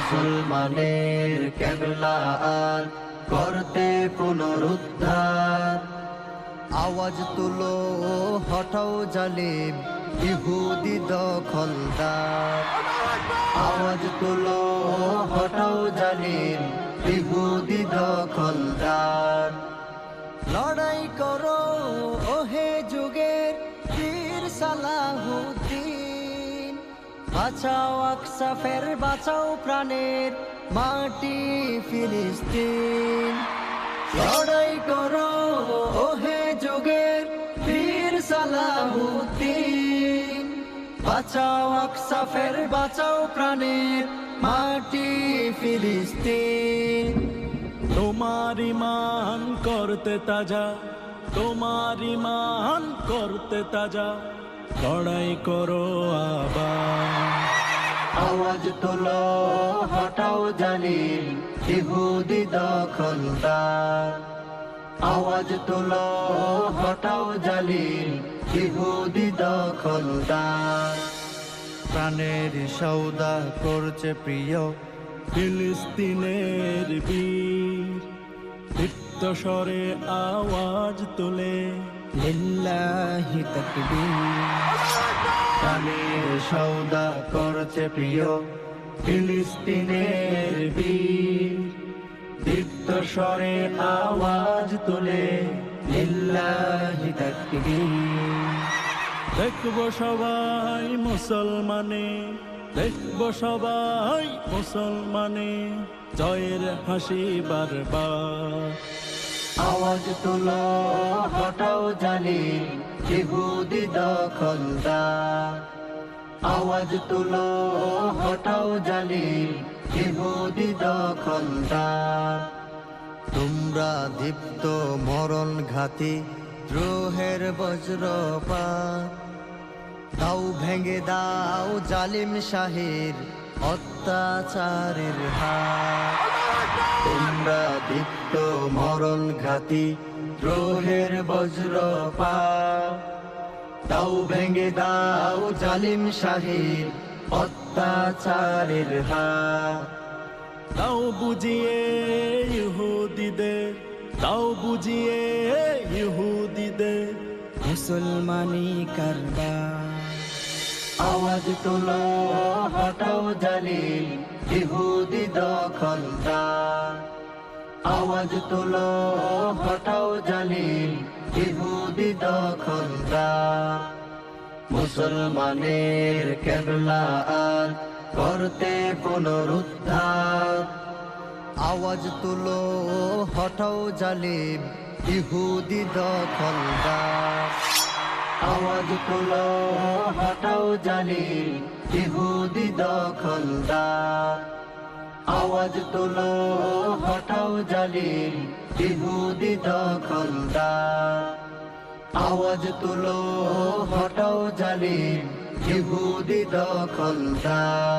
মুসলমানের কেবলা আর করতে পুনরুদ্ধার। আওয়াজ তুলো হটাও জালিম, ইহুদি দখলদার। আওয়াজ তুলো হটাও জালিম, ইহুদি দখলদার। লড়াই করো বাঁচাও আকসাফের, বাঁচাও প্রাণের মাটি ফিলিস্তিন। লড়াই করো ওহে যুগের বীর সালাহুদ্দিন। বাঁচাও আকসাফের, বাঁচাও প্রাণের মাটি ফিলিস্তিন। তোমার ইমান করতে তাজা, তোমার ইমান করতে তাজা। লড়াই করো আবার। আওয়াজ তুলো হটাও জালিম ইহুদি দখলদার। আওয়াজ তুলো হটাও জালিম ইহুদি দখলদার। প্রাণের সৌদা করছে প্রিয় ফিলিস্তিনের বীর। স্বরে আওয়াজ তুলে। লিল্লাহি তাকবীর। সৌদা করছে প্রিয় ফিলিস্তিনের বীর। স্বরে আওয়াজ তুলে লিল্লাহি তাকবীর। দেখব সবাই মুসলমানে, দেখব সবাই মুসলমানে, জয়ের হাসি বারবার। আওয়াজ তুলো, হটাও জালিম ইহুদি দখলদার আওয়াজ তুলো, হটাও জালিম ইহুদি দখলদার তোমরা দীপ্ত মরণ ঘাতি দ্রোহের বজ্রপাত। দাও ভেঙে দাও জালিম শাহের অত্যাচারের হাত। তোমরা দীপ্ত মরণ ঘাতি দ্রোহের বজ্রপা দাও ভেঙে দাও জালিম শাহীর অত্যাচারের হাত। তাও বুঝিয়ে ইহুদিদের তাও বুঝিয়ে ইহুদিদের মুসলমানি কারবার। আওয়াজ তুলো হটাও জালিম, ইহুদি দখলদার। আওয়াজ তুলো, হটাও জালিম, ইহুদি দখলদার। মুসলমানের কেবলা আর করতে পুনরুদ্ধার। আওয়াজ তুলো, হটাও জালিম, ইহুদি দখলদার। আওয়াজ তুলো, হটাও জালিম ইহুদি দখলদার। আওয়াজ তুলো, হটাও জালিম ইহুদি দখলদার। আওয়াজ তুলো, হটাও জালিম ইহুদি দখলদার।